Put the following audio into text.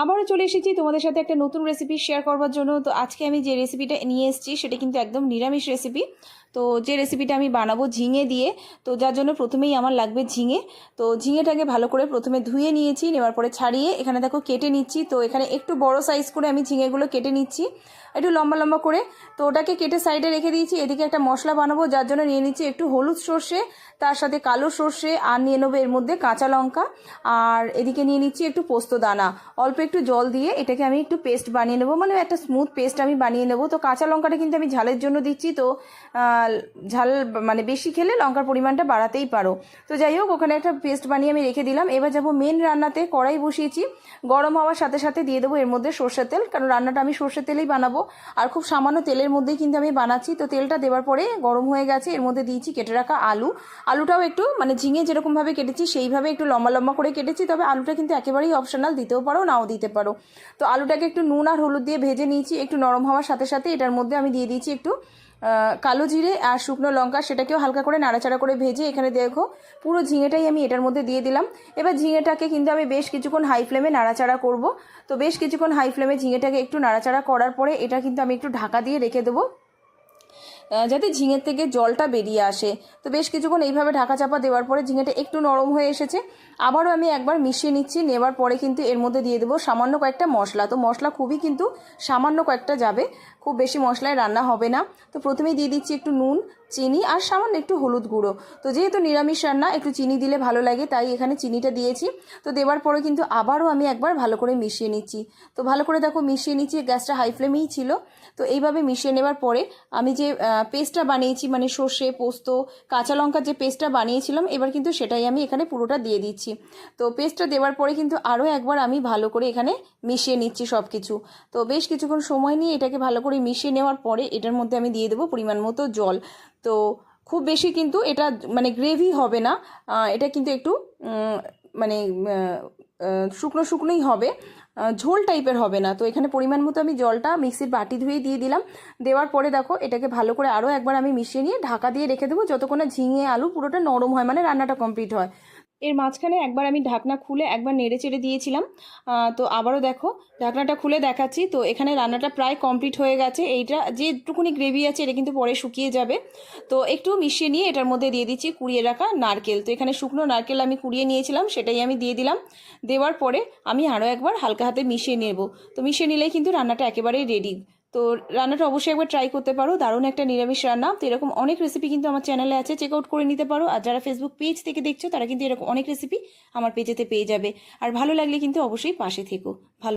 আবারও চলে এসেছি। তোমাদের সাথে একটা নতুন রেসিপি শেয়ার করবার জন্য। তো আজকে আমি যে রেসিপিটা নিয়ে এসেছি, সেটা কিন্তু একদম নিরামিষ রেসিপি তো যে রেসিপিটা আমি বানাবো ঝিঙে দিয়ে, তো যার জন্য প্রথমেই আমার লাগবে ঝিঙে। তো ঝিঙেটাকে ভালো করে প্রথমে ধুয়ে নিয়েছি, নেওয়ার পরে ছাড়িয়ে এখানে দেখো কেটে নিচ্ছি। তো এখানে একটু বড় সাইজ করে আমি ঝিঙেগুলো কেটে নিচ্ছি। একটু লম্বা লম্বা করে। তো ওটাকে কেটে সাইডে রেখে দিয়েছি। এদিকে একটা মশলা বানাবো, যার জন্য নিয়ে নিচ্ছি একটু হলুদ সর্ষে, তার সাথে কালো সর্ষে, আর নিয়ে নেব এর মধ্যে কাঁচা লঙ্কা। আর এদিকে নিয়ে নিচ্ছি একটু পোস্ত দানা। অল্প একটু জল দিয়ে এটাকে আমি একটু পেস্ট বানিয়ে নেব। মানে একটা স্মুথ পেস্ট আমি বানিয়ে নেব। তো কাঁচা লঙ্কাটা কিন্তু আমি ঝালের জন্য দিচ্ছি। তো ঝাল মানে বেশি খেলে লঙ্কার পরিমাণটা বাড়াতেই পারো। তো যাই হোক, ওখানে একটা পেস্ট বানিয়ে আমি রেখে দিলাম। এবার যাব মেন রান্নাতে কড়াই বসিয়েছি। গরম হওয়ার সাথে সাথে দিয়ে দেবো এর মধ্যে সর্ষের তেল। কারণ রান্নাটা আমি সর্ষের তেলেই বানাবো। আর খুব সামান্য তেলের মধ্যেই কিন্তু আমি বানাচ্ছি। তো তেলটা দেওয়ার পরে গরম হয়ে গেছে। এর মধ্যে দিয়েছি কেটে রাখা আলু। আলুটাও একটু মানে ঝিঙে যেরকমভাবে কেটেছি, সেইভাবে একটু লম্বা লম্বা করে কেটেছি। তবে আলুটা কিন্তু একেবারেই অপশনাল দিতেও পারো, নাও দিতে পারো। তো আলুটাকে একটু নুন আর হলুদ দিয়ে ভেজে নিয়েছি, একটু নরম হওয়ার সাথে সাথে। এটার মধ্যে আমি দিয়ে দিয়েছি একটু কালো জিরে আর শুকনো লঙ্কা। সেটাকেও হালকা করে নাড়াচাড়া করে ভেজে এখানে দেখো, পুরো ঝিঙেটাই আমি এটার মধ্যে দিয়ে দিলাম। এবার ঝিঙেটাকে কিন্তু আমি বেশ কিছুক্ষণ হাই ফ্লেমে নাড়াচাড়া করব। তো বেশ কিছুক্ষণ হাই ফ্লেমে ঝিঙেটাকে একটু নাড়াচাড়া করার পরে এটা কিন্তু আমি একটু ঢাকা দিয়ে রেখে দেবো। যাতে ঝিঙের থেকে জলটা বেরিয়ে আসে। তো বেশ কিছুক্ষণ এইভাবে ঢাকা চাপা দেওয়ার পরে ঝিঙেটা একটু নরম হয়ে এসেছে। আবারও আমি একবার মিশিয়ে নিচ্ছি, নেওয়ার পরে কিন্তু এর মধ্যে দিয়ে দেবো সামান্য কয়েকটা মশলা। তো মশলা খুবই কিন্তু সামান্য কয়েকটা যাবে, খুব বেশি মশলায় রান্না হবে না। তো প্রথমেই দিয়ে দিচ্ছি একটু নুন, চিনি আর সামান্য একটু হলুদ গুঁড়ো। তো যেহেতু নিরামিষ রান্না, একটু চিনি দিলে ভালো লাগে, তাই এখানে চিনিটা দিয়েছি। তো দেওয়ার পরে কিন্তু আবারও আমি একবার ভালো করে মিশিয়ে নিচ্ছি। তো ভালো করে দেখো মিশিয়ে নিচ্ছি, গ্যাসটা হাই ফ্লেমেই ছিল। তো এইভাবে মিশিয়ে নেবার পরে আমি যে পেস্টটা বানিয়েছি মানে সর্ষে, পোস্ত, কাঁচা লঙ্কার যে পেস্টটা বানিয়েছিলাম, এবার কিন্তু সেটাই আমি এখানে পুরোটা দিয়ে দিচ্ছি। তো পেস্টটা দেওয়ার পরে কিন্তু আরও একবার আমি ভালো করে এখানে মিশিয়ে নিচ্ছি সব কিছু তো বেশ কিছুক্ষণ সময় নিয়ে এটাকে ভালো করে মিশিয়ে নেওয়ার পরে এটার মধ্যে আমি দিয়ে দেবো পরিমাণ মতো জল। তো খুব বেশি কিন্তু এটা মানে গ্রেভি হবে না এটা কিন্তু একটু মানে শুকনো শুকনোই হবে। ঝোল টাইপের হবে না। তো এখানে পরিমাণ মতো আমি জলটা মিক্সির বাটি ধুয়ে দিয়ে দিলাম। দেওয়ার পরে দেখো, এটাকে ভালো করে আরও একবার আমি মিশিয়ে নিয়ে ঢাকা দিয়ে রেখে দেবো। যতক্ষণ ঝিঙে, আলু পুরোটা নরম হয় মানে রান্নাটা কমপ্লিট হয়। এর মাঝখানে একবার আমি ঢাকনা খুলে একবার নেড়ে চেড়ে দিয়েছিলাম। তো আবারও দেখো, ঢাকনাটা খুলে দেখাচ্ছি। তো এখানে রান্নাটা প্রায় কমপ্লিট হয়ে গেছে। এইটা যেটুকুনি গ্রেভি আছে এটা কিন্তু পরে শুকিয়ে যাবে। তো একটু মিশিয়ে নিয়ে এটার মধ্যে দিয়ে দিচ্ছি কুড়িয়ে রাখা নারকেল। তো এখানে শুকনো নারকেল আমি কুড়িয়ে নিয়েছিলাম, সেটাই আমি দিয়ে দিলাম। দেওয়ার পরে আমি আরও একবার হালকা হাতে মিশিয়ে নেব। তো মিশিয়ে নিলেই কিন্তু রান্নাটা একেবারেই রেডি তো রান্নাটা অবশ্যই একবার ট্রাই করতে পারো। দারুণ একটা নিরামিষ রান্না। তো এরকম অনেক রেসিপি কিন্তু আমার চ্যানেলে আছে চেক আউট করে নিতে পারো। আর যারা ফেসবুক পেজ থেকে দেখছ, তারা কিন্তু এরকম অনেক রেসিপি আমার পেজেতে পেয়ে যাবে। আর ভালো লাগলে কিন্তু অবশ্যই পাশে থেকো। ভালো